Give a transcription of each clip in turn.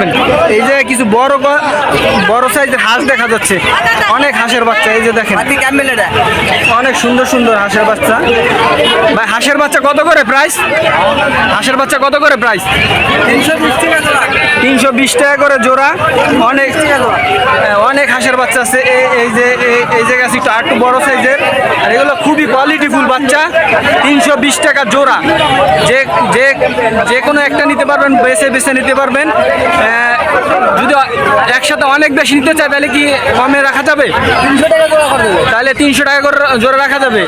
করবেন এই যে কিছু বড় বড় সাইজের হাঁস দেখা যাচ্ছে। অনেক হাঁসের বাচ্চা এই যে দেখেন। অনেক সুন্দর সুন্দর হাঁসের বাচ্চা। ভাই হাঁসের বাচ্চা কত করে প্রাইস হাঁসের বাচ্চা কত করে প্রাইস তিনশো বিশ টাকা করে জোড়া। অনেক হ্যাঁ, অনেক হাঁসের বাচ্চা আছে। এই- এই যে এই- জায়গা আছে একটু আরেকটু বড় সাইজের। আর এগুলো খুবই কোয়ালিটিফুল বাচ্চা। তিনশো বিশ টাকা জোড়া। যে যে যে কোনো একটা নিতে পারবেন বেছে বেছে নিতে পারবেন। আহ, যদি একসাথে অনেক বেশি নিতে চায় তাহলে কি কমে রাখা যাবে? তাহলে তিনশো টাকা করে জোরে রাখা যাবে।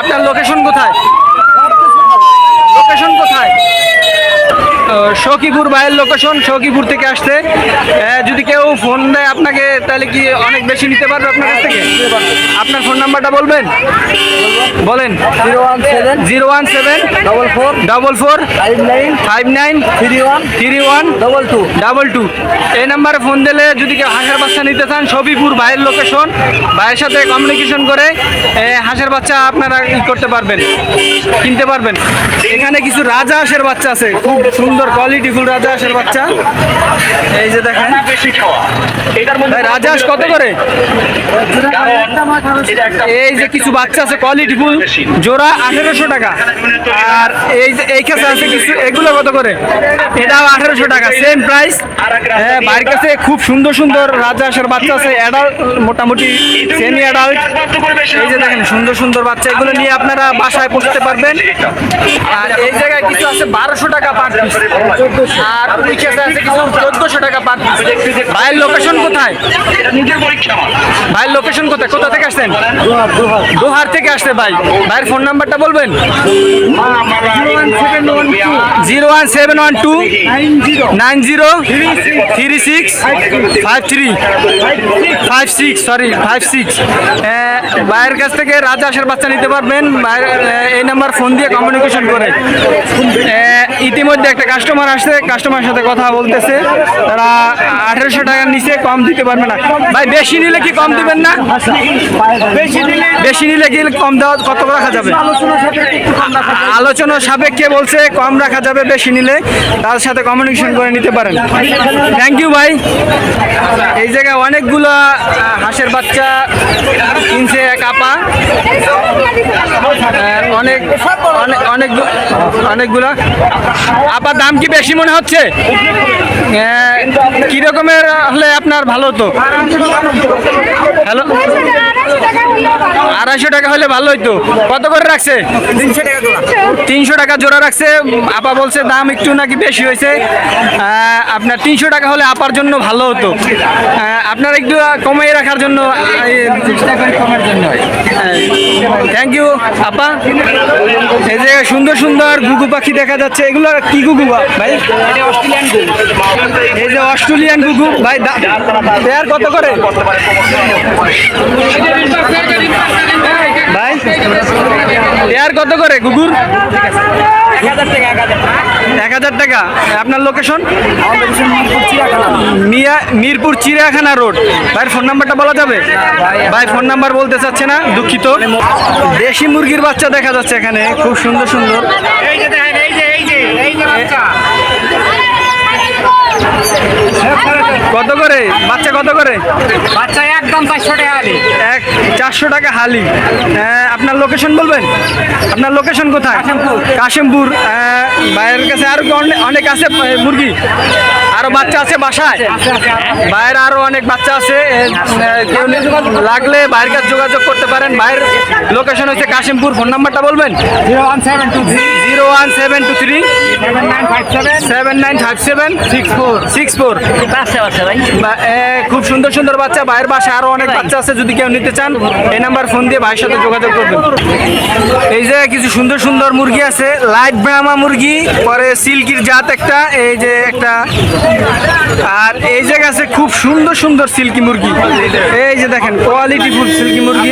আপনার লোকেশন কোথায়? লোকেশন কোথায়? সখীপুর ভাইয়ের লোকেশন সখীপুর থেকে আসতে যদি কেউ ফোন দেয় আপনাকে তাহলে কি অনেক বেশি নিতে পারবে আপনার কাছ থেকে? আপনার ফোন নাম্বারটা বলবেন? বলেন। Zero one seven zero one seven double four double four five nine five nine three one three one double two double two এই নাম্বারে ফোন দিলে যদি কেউ হাঁসের বাচ্চা নিতে চান সবিপুর ভাইয়ের লোকেশন ভাইয়ের সাথে কমিউনিকেশন করে হাঁসের বাচ্চা আপনারা ই করতে পারবেন কিনতে পারবেন। এখানে কিছু রাজা হাঁসের বাচ্চা আছে খুব সুন্দর কোয়ালিটিফুল রাজা হাঁসের বাচ্চা। এই যে দেখেন। ভাই রাজা কত করে? এই যে কিছু বাচ্চা আছে কোয়ালিটিফুল জোড়া আঠেরোশো টাকা। আর এই যে এই কাছে আছে কিছু এগুলো কত করে? এটাও আঠেরোশো টাকা সেম প্রাইস হ্যাঁ বাড়ির কাছে খুব সুন্দর সুন্দর রাজা আসার বাচ্চা আছে অ্যাডাল্ট মোটামুটি সেমি অ্যাডাল্ট এই যে দেখেন সুন্দর সুন্দর বাচ্চা এগুলো নিয়ে আপনারা বাসায় পৌঁছতে পারবেন। আর এই জায়গায় কিছু আছে বারোশো টাকা পার পিস ভাইয়ের লোকেশন কোথায়? ভাইয়ের লোকেশন কোথায়? কোথা থেকে আসছেন? থেকে আসছে ভাই। ভাইয়ের ফোন নাম্বারটা বলবেন? Zero one seven one two, nine zero, three six, five three. Five six sorry five six. ভাইয়ের কাছ থেকে রাজা আসার বাচ্চা নিতে পারবেন। এই নাম্বার ফোন দিয়ে কমিউনিকেশন করে। ইতিমধ্যে একটা কাস্টমার আসছে কাস্টমারের সাথে কথা বলতেছে। তারা আঠেরোশো টাকার নিচে কম দিতে পারবে না। ভাই বেশি নিলে কি কম দিবেন না? বেশি নিলে কি কম দেওয়া কত রাখা যাবে? আলোচনা সাপেক্ষে বলছে কম রাখা যাবে বেশি নিলে। তার সাথে কমিউনিকেশন করে নিতে পারেন। থ্যাংক ইউ ভাই। এই জায়গায় অনেকগুলো হাঁসের বাচ্চা কিনছে এক আপা। অনেক অনেক অনেক অনেকগুলো আপার দাম কি বেশি মনে হচ্ছে? কি রকমের হলে আপনার ভালো হতো? হ্যালো? আড়াইশো টাকা হলে ভালো হইতো। কত করে রাখছে? তিনশো টাকা জোড়া রাখছে। আপা বলছে দাম একটু নাকি বেশি হয়েছে। আপনার তিনশো টাকা হলে আপার জন্য ভালো হতো। আপনার একটু কমিয়ে রাখার জন্য চেষ্টা করি কমার জন্য থ্যাংক ইউ আপা, এই যে সুন্দর সুন্দর গুগু পাখি দেখা যাচ্ছে, এগুলো কি গুগু ভাই? এই যে অস্ট্রেলিয়ান গুগু ভাই পেয়ার কত করে? ভাই পেয়ার কত করে, গুগুর? এক হাজার টাকা। আপনার লোকেশন মিয়া, মিরপুর চিড়িয়াখানা রোড। ভাইয়ের ফোন নাম্বারটা বলা যাবে? ভাই ফোন নাম্বার বলতে চাচ্ছে না, দুঃখিত। দেশি মুরগির বাচ্চা দেখা যাচ্ছে এখানে, খুব সুন্দর সুন্দর। কত করে? বাচ্চা কত করে? বাচ্চা একদম চারশো টাকা আলি এক চারশো টাকা হালি। আহ, আপনার লোকেশন বলবেন? আপনার লোকেশন কোথায়? কাশিমপুর। বাইরের কাছে আরও কি অনেক আছে মুরগি। আরও বাচ্চা আছে বাসায়? বাইরে আরও অনেক বাচ্চা আছে কেউ লাগলে বাইরের কাছে যোগাযোগ করতে পারেন। বাইরের লোকেশন হচ্ছে কাশিমপুর। ফোন নাম্বারটা বলবেন? Zero one seven two three. Zero one seven two three. Seven nine five seven. Seven nine five seven. Six four. Six four. খুব সুন্দর সুন্দর বাচ্চা ভাইয়ের বাসায় আরও অনেক বাচ্চা আছে যদি কেউ নিতে চান এই নাম্বার ফোন দিয়ে ভাইয়ের সাথে যোগাযোগ করবেন। এই যে কিছু সুন্দর সুন্দর মুরগি আছে লাইট ব্রাহ্মা মুরগি পরে সিল্কির জাত একটা এই যে একটা আর এই জায়গা আছে খুব সুন্দর সুন্দর সিল্কি মুরগি। এই যে দেখেন কোয়ালিটি ফুল সিল্কি মুরগি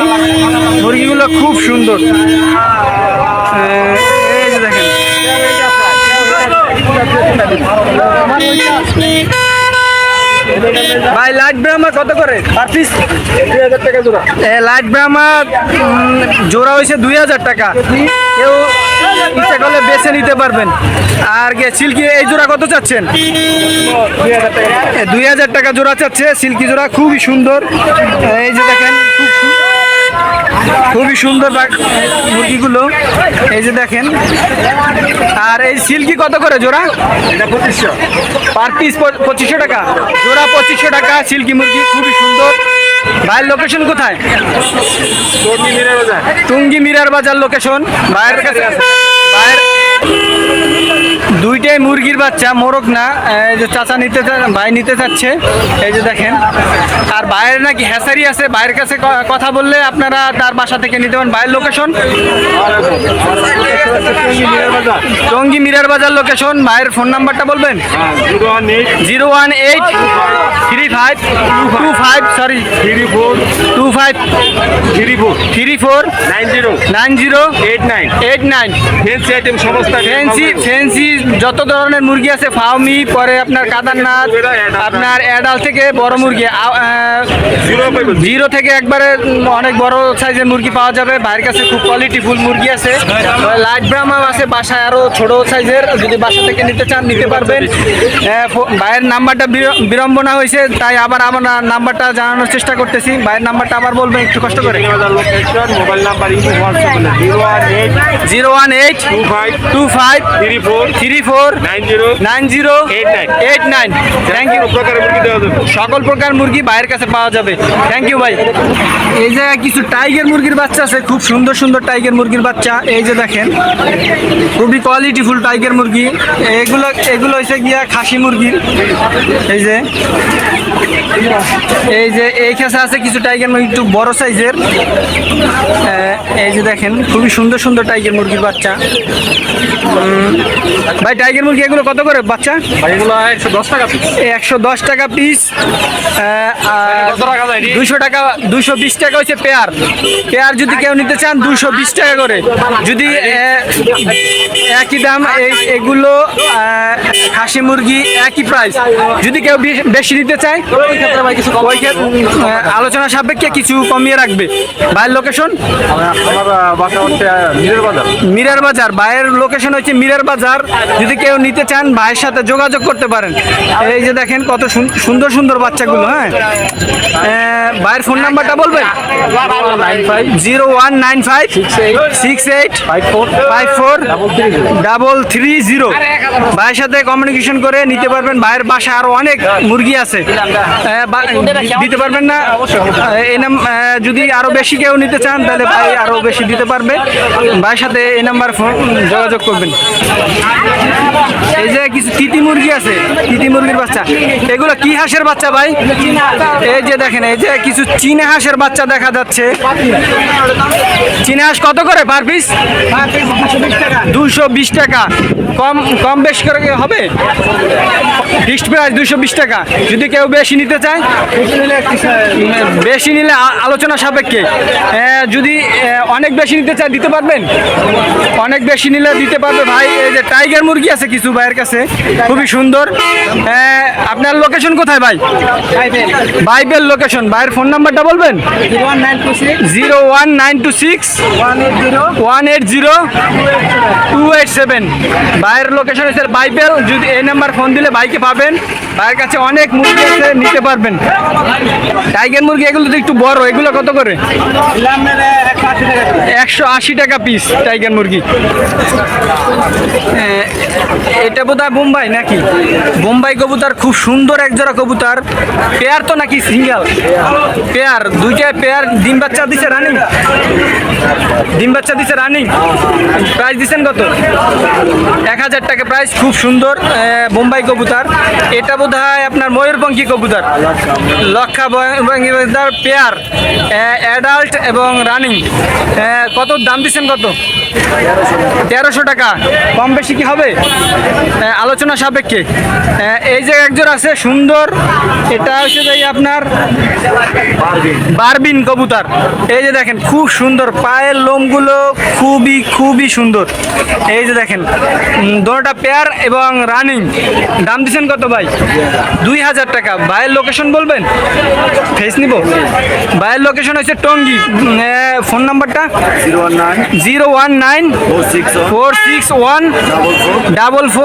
মুরগিগুলো খুব সুন্দর। এই যে দেখেন। ভাই লাইট ব্রাহ্মা কত করে? পার লাইট ব্রাহ্মা জোড়া হয়েছে দুই হাজার টাকা। কেউ ইচ্ছা করলে বেছে নিতে পারবেন। আর গে, সিল্কি, এই জোড়া কত চাচ্ছেন? দুই হাজার টাকা জোড়া চাচ্ছে। সিল্কি জোড়া খুবই সুন্দর। এই যে দেখেন খুব খুবই সুন্দর মুরগিগুলো। এই যে দেখেন। আর এই সিল্কি কত করে জোড়া? পঁচিশশো। পার পিস পঁচিশশো টাকা। জোড়া পঁচিশশো টাকা সিল্কি মুরগি খুবই সুন্দর। ভাইয়ের লোকেশন কোথায়? টুঙ্গি মিরার বাজার। লোকেশন ভাইয়ের কাছে ভাইয়ের দুইটাই মুরগির বাচ্চা মোরগ না এই যে চাচা নিতে ভাই নিতে চাচ্ছে এই যে দেখেন। আর বাইরের নাকি হ্যাসারি আছে বাইরের কাছে কথা বললে আপনারা তার বাসা থেকে নিতে পারেন। বাইরের লোকেশন টঙ্গি মিরার বাজার লোকেশন ভাইয়ের ফোন নাম্বারটা বলবেন? Zero one eight three five two five sorry three four two five three four three four nine zero nine zero eight nine eight nine. Fancy item সমস্ত ফ্যান্সি ফ্যান্সি যত ধরনের মুরগি আছে ফাউমি পরে আপনার কাদারনাথ আপনার অ্যাডাল থেকে বড় মুরগি জিরো থেকে একবারে অনেক বড় সাইজের মুরগি পাওয়া যাবে। বাইরের কাছে খুব কোয়ালিটি ফুল মুরগি আছে। লাইট ব্রাহ্মাম আছে বাসায় আরও ছোট সাইজের যদি বাসা থেকে নিতে চান নিতে পারবেন। ভাইয়ের নাম্বারটা বির- বিড়ম্বনা হয়েছে তাই আবার আমার নাম্বারটা জানানোর চেষ্টা করতেছি। ভাইয়ের নাম্বারটা আবার বলবেন একটু কষ্ট করে। Mobile number zero one eight zero one eight two five two five three four three four nine zero. Eight nine. Thank you সকল প্রকার মুরগি বাইরের কাছে পাওয়া যাবে। থ্যাংক ইউ ভাই। এই যে কিছু টাইগার মুরগির বাচ্চা আছে খুব সুন্দর সুন্দর টাইগার মুরগির বাচ্চা। এই যে দেখেন খুবই কোয়ালিটি ফুল টাইগার মুরগি। এগুলো এগুলো হচ্ছে গিয়া খাসি মুরগির এই যে এই যে এই কাছে আছে কিছু টাইগার মুরগি একটু বড় সাইজের এই যে দেখেন খুবই সুন্দর সুন্দর টাইগার মুরগির বাচ্চা। ভাই টাইগার মুরগি এগুলো কত করে বাচ্চা? এগুলো একশো দশ টাকা পিস একশো দশ টাকা পিস কত টাকা দুইশো বিশ টাকা হচ্ছে পেয়ার। পেয়ার যদি কেউ নিতে চান দুশো বিশ টাকা করে। যদি একই দাম এই- এগুলো খাসি মুরগি একই প্রাইস যদি কেউ বেশ- বেশি নিতে চায় ওই আলোচনা সাপেক্ষে কিছু কমিয়ে রাখবে। ভাইয়ের লোকেশন মিরের বাজার। মিরার বাজার। ভাইয়ের লোকেশন হচ্ছে মিরার বাজার। যদি কেউ নিতে চান, ভাইয়ের সাথে যোগাযোগ করতে পারেন। এই যে দেখেন কত সুন- সুন্দর সুন্দর বাচ্চাগুলো হ্যাঁ? ভাইয়ের ফোন নাম্বারটা বলবেন? Zero one nine five six eight, five four double three zero. ভাইয়ের সাথে কমিউনিকেশন করে নিতে পারবেন। ভাইয়ের বাসা আরও অনেক মুরগি আছে। দিতে পারবেন না? এই নাম যদি আরও বেশি কেউ নিতে চান, তাহলে ভাই আরও বেশি দিতে পারবে। ভাইয়ের সাথে এই নাম্বার ফোন যোগাযোগ করবেন। এই যে কিছু তিতি মুরগি আছে, তিতি মুরগির বাচ্চা। এগুলো কি হাঁসের বাচ্চা ভাই? এই যে দেখেন, এই যে কিছু চীনা হাঁসের বাচ্চা দেখা যাচ্ছে। চীনা হাঁস কত করে পার পিস? দুশো বিশ টাকা। কম কম বেশি করে হবে? ফিক্সড প্রাইস দুশো বিশ টাকা। যদি কেউ বেশি নিতে চায়, বেশি নিলে আলোচনা সাপেক্ষে। যদি অনেক বেশি নিতে চায়, দিতে পারবেন? অনেক বেশি নিলে দিতে পারবে ভাই। এই যে টাইগার মুরগি আছে কিছু ভাইয়ের কাছে? খুবই সুন্দর। আপনার লোকেশন কোথায় ভাই? বাইবেল লোকেশন ভাইয়ের ফোন নাম্বারটা বলবেন? Zero one nine two six one eight zero two eight seven ভাইয়ের লোকেশন হচ্ছে বাইবেল যদি এই নাম্বার ফোন দিলে বাইকে পাবেন। ভাইয়ের কাছে অনেক মুরগি আছে, নিতে পারবেন। টাইগার মুরগি, এগুলো তো একটু বড়। এগুলো কত করে? একশো আশি টাকা পিস টাইগার মুরগি। Gracias. এটা বোধ হয় বোম্বাই নাকি? বোম্বাই কবুতর খুব সুন্দর এক জোড়া কবুতর। পেয়ার তো নাকি সিঙ্গেল? পেয়ার দুইটা পেয়ার। ডিম বাচ্চা দিছে রানিং? ডিম বাচ্চা দিছে রানিং? প্রাইস দিচ্ছেন কত? এক হাজার টাকা প্রাইস, খুব সুন্দর বোম্বাই কবুতর। এটা বোধ হয় আপনার ময়ূরপঙ্খী কবুতর। লক্ষা কবুতর পেয়ার অ্যাডাল্ট এবং রানিং। কত দাম দিচ্ছেন কত? তেরোশো টাকা। কম বেশি কি হবে? আলোচনা সাপেক্ষে। এই যে একজন আছে সুন্দর। এটা হচ্ছে যে আপনার বারবিন। কবুতর। এই যে দেখেন খুব সুন্দর। পায়ের লোমগুলো খুবই খুবই সুন্দর। এই যে দেখেন দোনোটা পেয়ার এবং রানিং দাম দিচ্ছেন কত ভাই? দুই হাজার টাকা। ভাইয়ের লোকেশন বলবেন? ফেস নিব? ভাইয়ের লোকেশন হচ্ছে টঙ্গি। ফোন নাম্বারটা zero one nine zero one nine four six one double four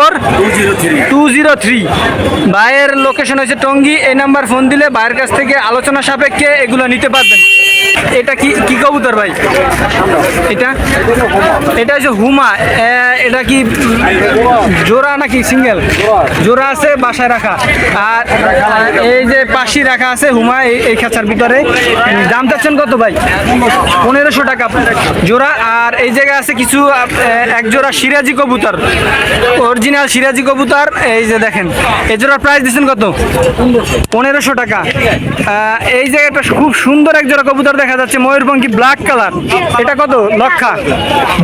two zero three ভাইয়ের লোকেশন হয়েছে টঙ্গি এই নাম্বার ফোন দিলে ভাইয়ের কাছ থেকে আলোচনা সাপেক্ষে এগুলো নিতে পারবেন। এটা কি কি কবুতর ভাই? এটা? এটা হচ্ছে হুমা। এটা কি জোড়া নাকি সিঙ্গেল? জোড়া আছে, বাসায় রাখা। আর এই যে পাশি রাখা আছে হুমা, এই খাঁচার ভিতরে। দাম চাচ্ছেন কত ভাই? পনেরোশো টাকা জোড়া। আর এই জায়গায় আছে কিছু এক জোড়া সিরাজি কবুতর। অরিজিনাল সিরাজি কবুতর। এই যে দেখেন, এই জোড়ার প্রাইস দিচ্ছেন কত? পনেরোশো টাকা। এই জায়গাটা খুব সুন্দর এক জোড়া কবুতর দেখা যাচ্ছে ময়ূরপঙ্খী ব্ল্যাক কালার। এটা কত? লক্ষা।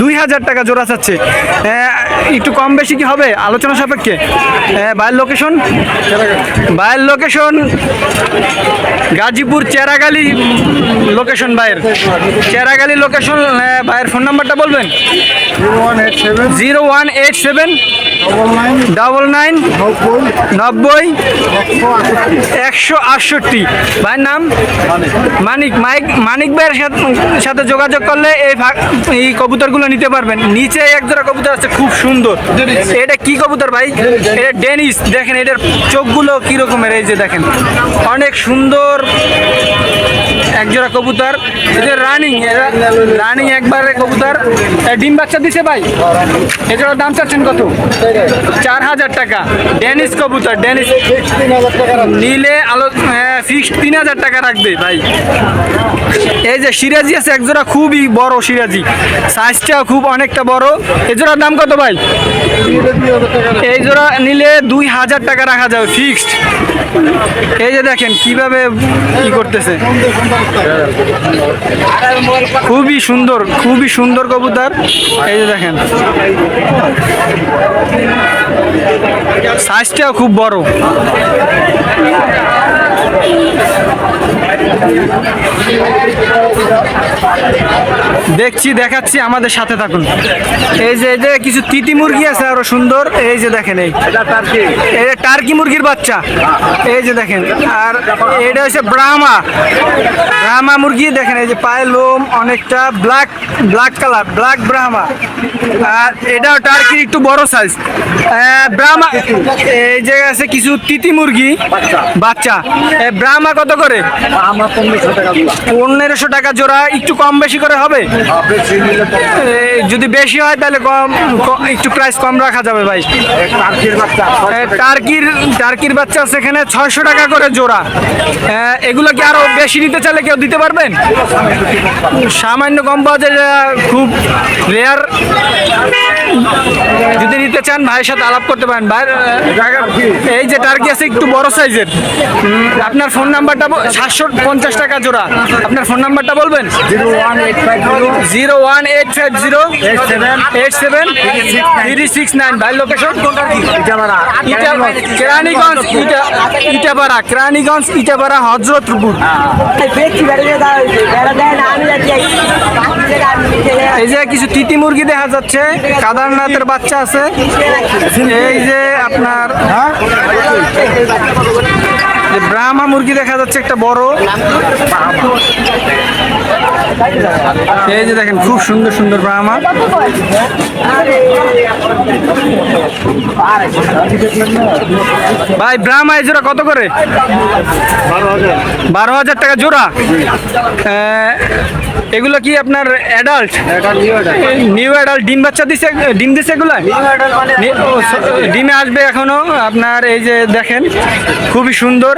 দুই হাজার টাকা জোড়া চাচ্ছে। একটু কম বেশি কি হবে? আলোচনা সাপেক্ষে। ভাইয়ের লোকেশন ভাইয়ের লোকেশন গাজীপুর চেরাগালি লোকেশন ভাইয়ের। চেরাগালি লোকেশন ভাইয়ের ফোন নাম্বারটা বলবেন? Zero one eight seven. Double nine নব্বই, একশো আটষট্টি। ভাইয়ের নাম? মানিক। মাইক, মানিক ভাইয়ের সাথে- যোগাযোগ করলে এই এই কবুতরগুলো নিতে পারবেন। নিচে এক জোড়া কবুতর আছে, খুব সুন্দর। এটা কি কবুতর ভাই? এটা ডেনিস। দেখেন, এটার চোখগুলো কীরকমের, এই যে দেখেন। অনেক সুন্দর এক জোড়া কবুতর রানিং রানিং একবারে কবুতর ডিম বাচ্চা দিছে ভাই? এটার দাম চাচ্ছেন কত? চার হাজার টাকা। ডেনিস কবুতর ডেনিস নিলে আলো ফিক্সড তিন হাজার টাকা রাখবে ভাই। এই যে সিরাজি আছে এক জোড়া খুবই বড় সিরাজি। সাইজটাও খুব অনেকটা বড়। এই জোড়ার দাম কত ভাই? এই জোড়া নিলে দুই হাজার টাকা রাখা যাবে ফিক্সড এই যে দেখেন, কীভাবে কি করতেছে। খুবই সুন্দর খুবই সুন্দর কবুতর। এই যে দেখেন। সাইজটাও খুব বড়। দেখছি দেখাচ্ছি আমাদের সাথে থাকুন। এই যে এই যে কিছু তিতি মুরগি আছে আরও সুন্দর। এই যে দেখেন এই। যে টার্কি মুরগির বাচ্চা। এই যে দেখেন আর এটা হচ্ছে ব্রাহ্মা। ব্রাহ্মা মুরগি দেখেন এই যে পায়ের লোম অনেকটা black black colour black Brahma. আর এটাও টার্কির একটু বড় সাইজ ব্রাহ্মা এই যে আছে কিছু তিতি মুরগি। বাচ্চা। ব্রাহ্মা কত করে? পনেরোশো টাকা জোড়া। একটু কম বেশি করে হবে? যদি বেশি হয় তাহলে কম একটু প্রাইস কম রাখা যাবে ভাই। টার্কির টার্কির বাচ্চা আছে এখানে ছয়শো টাকা করে জোড়া। এগুলো কি আরও বেশি নিতে চাইলে কেউ দিতে পারবেন? সামান্য কম পাওয়া যায় খুব রেয়ার যদি নিতে চান ভাইয়ের সাথে আলাপ করতে পারেন। ভাই এই যে টার্কি আছে একটু বড় সাইজের আপনার ফোন নাম্বারটা সাতশো পঞ্চাশ টাকা জোড়া। আপনার ফোন নাম্বারটা বলবেন? Zero one eight five zero eight seven three six nine. ভাই লোকেশন কেরানীগঞ্জ ইটা ইটাপাড়া কেরানীগঞ্জ ইটাপাড়া হজরতপুর। এই যে কিছু তিতি মুরগি দেখা যাচ্ছে। কাদারনাথের বাচ্চা আছে। এই যে আপনার ব্রাহ্মা মুরগি দেখা যাচ্ছে, একটা বড়। এই যে দেখেন, খুব সুন্দর সুন্দর ব্রাহ্মা। ভাই, ব্রাহ্মা এই জোড়া কত করে? বারো হাজার। টাকা জোড়া? এগুলো কি আপনার অ্যাডাল্ট নিউ অ্যাডাল্ট ডিম বাচ্চা দিছে ডিম দিছে এগুলো? নি- ও, স- ডিমে আসবে এখনও? আপনার এই যে দেখেন খুবই সুন্দর।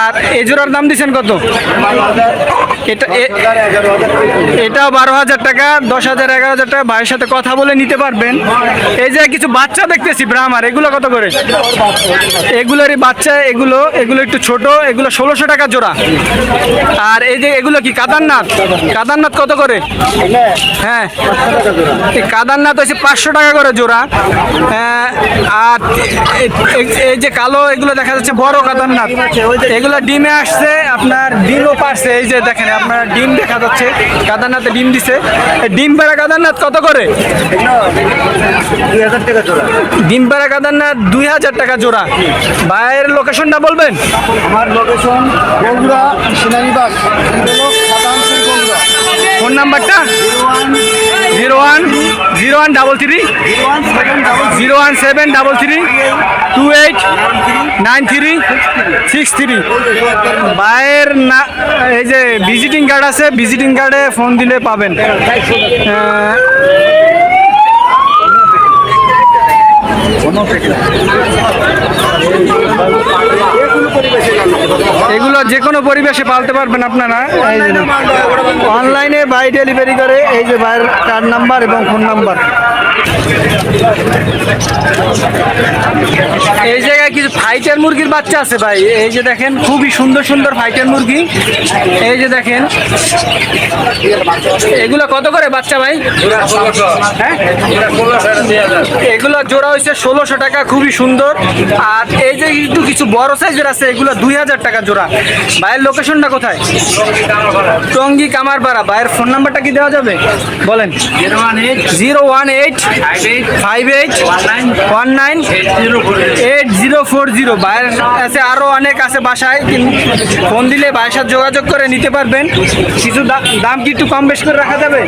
আর এই জোড়ার দাম দিচ্ছেন কত? এটা এটাও বারো হাজার টাকা দশ হাজার এগারো হাজার টাকা। ভাইয়ের সাথে কথা বলে নিতে পারবেন। এই যে কিছু বাচ্চা দেখতেছি ব্রাহ্মার এগুলো কত করে? এগুলোরই বাচ্চা এগুলো এগুলো একটু ছোট এগুলো ষোলোশো টাকা জোড়া। আর এই যে এগুলো কি কাদারনাথ? কাদারনাথ কত করে? হ্যাঁ। কাদারনাথ হচ্ছে পাঁচশো টাকা করে জোড়া। হ্যাঁ, আর এই যে কালো এগুলো দেখা যাচ্ছে বড় কাদারনাথ। এগুলো ডিমে আসছে আপনার ডিমও পারছে। এই যে দেখেন আপনার ডিম দেখা যাচ্ছে কাদারনাথে ডিম দিছে। ডিম পাড়া কাদারনাথ কত করে? ডিম পাড়া কাদারনাথ দুই হাজার টাকা জোড়া। বাইরের লোকেশনটা বলবেন? আমার লোকেশন বগুড়া সেনানিবাস। ফোন নাম্বারটা zero one zero one double three zero one seven double three two eight nine three six three বাইরের না এই যে ভিজিটিং কার্ড আছে ভিজিটিং কার্ডে ফোন দিলে পাবেন আহ, এগুলো যে কোনো পরিবেশে পালতে পারবেন আপনারা। অনলাইনে বাই ডেলিভারি করে, এই যে বাইরের কার্ড নাম্বার এবং ফোন নাম্বার। এই জায়গায় কিছু ফাইটার মুরগির বাচ্চা আছে ভাই। এই যে দেখেন, খুবই সুন্দর সুন্দর ফাইটার মুরগি। এই যে দেখেন, এগুলো কত করে বাচ্চা ভাই? হ্যাঁ? এগুলো জোড়া হয়েছে ষোলোশো টাকা, খুবই সুন্দর। আর এই যে একটু কিছু বড় সাইজের আছে, এগুলো দুই হাজার টাকা জোড়া। ভাইয়ের লোকেশনটা কোথায়? টঙ্গি কামারপাড়া। ভাইয়ের ফোন নাম্বারটা কি দেওয়া যাবে? বলেন। Zero one eight five eight one nine eight zero four zero. ভাইয়ের আছে আরও অনেক আছে বাসায় কিন- ফোন দিলে ভাইয়ের সাথে যোগাযোগ করে নিতে পারবেন। কিছু দাম কি একটু কম বেশ করে রাখা যাবে?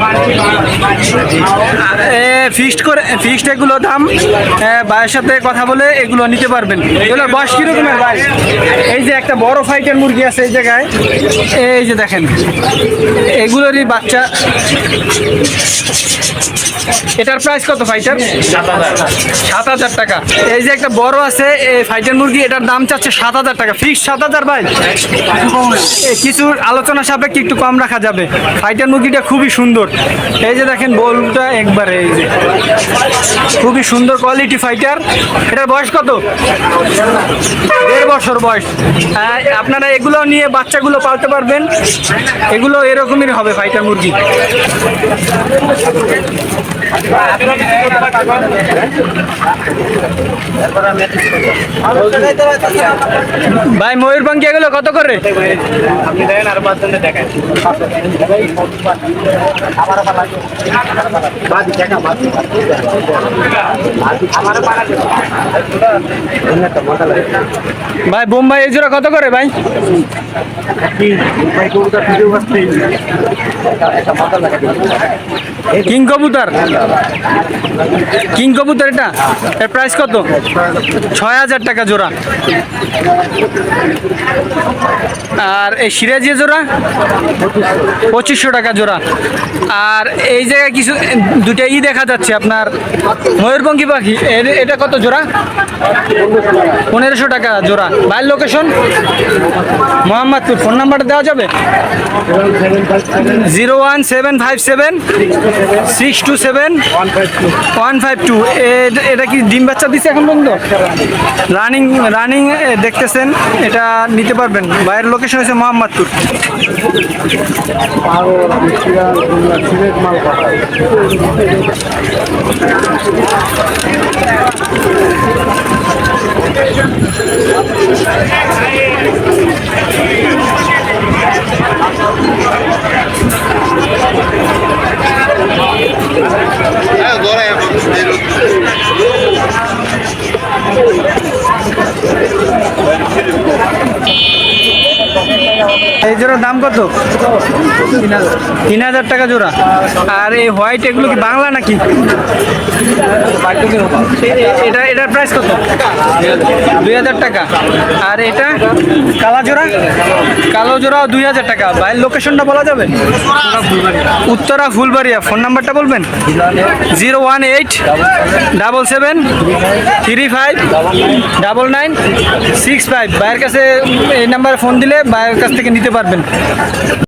ফিক্সড করে ফিক্সড এগুলো দাম ভাইয়ের সাথে কথা বলে এগুলো নিতে পারবেন। বয়স কিরকমের ভাই? এই যে একটা বড় ফাইটার মুরগি আছে এই জায়গায়। এই যে দেখেন এগুলোরই বাচ্চা। এটার প্রাইস কত ফাইটার সাত হাজার টাকা। এই যে একটা বড় আছে এই ফাইটার মুরগি এটার দাম চাচ্ছে সাত হাজার টাকা। ফিক্স সাত হাজার ভাই। কিছু আলোচনা সাপেক্ষে একটু কম রাখা যাবে। ফাইটার মুরগিটা খুবই সুন্দর। এই যে দেখেন বলটা একবারে এই যে। খুবই সুন্দর কোয়ালিটি ফাইটার এটার বয়স কত? দেড় বছর বয়স। হ্যাঁ, আপনারা এগুলো নিয়ে বাচ্চাগুলো পালতে পারবেন। এগুলো এরকমই হবে ফাইটার মুরগি। ভাই ময়ূরপঙ্খী এগুলো কত করে? আপনি দেখেন আর দেখেন ভাই, বোম্বাই এই জোড়া কত করে, ভাই? কিং কবুতর? কিং কবুতর এটা? এর প্রাইস কত? ছয় হাজার টাকা জোড়া। আর এই সিরাজি জোড়া? পঁচিশশো টাকা জোড়া। আর এই জায়গায় কিছু দুটা ই দেখা যাচ্ছে আপনার, ময়ূরপঙ্খী পাখি। এটা কত জোড়া? পনেরোশো টাকা জোড়া। বাইর লোকেশন মোহাম্মদপুর। ফোন নাম্বারটা দেওয়া যাবে? Zero one seven five seven six two seven one five two এটা কি ডিম বাচ্চা দিচ্ছে এখন পর্যন্ত? রানিং রানিং দেখতেছেন, এটা নিতে পারবেন। বাইরের লোকেশন হচ্ছে মোহাম্মদপুর। Agora é a এই জোড়ার দাম কত? তিন হাজার টাকা জোড়া। আর এই হোয়াইট এগুলো কি বাংলা নাকি? এটা, এটার প্রাইস কত? দুই হাজার টাকা। আর এটা? কালা জোড়া? কালো জোড়া দুই হাজার টাকা। বাইরের লোকেশনটা বলা যাবে? উত্তরা ফুলবাড়িয়া। ফোন নাম্বারটা বলবেন? Zero one eight double seven three five double nine six five. বাইরের কাছে এই নাম্বারে ফোন দিলে বাইরের কাছ থেকে নিতে পারবেন।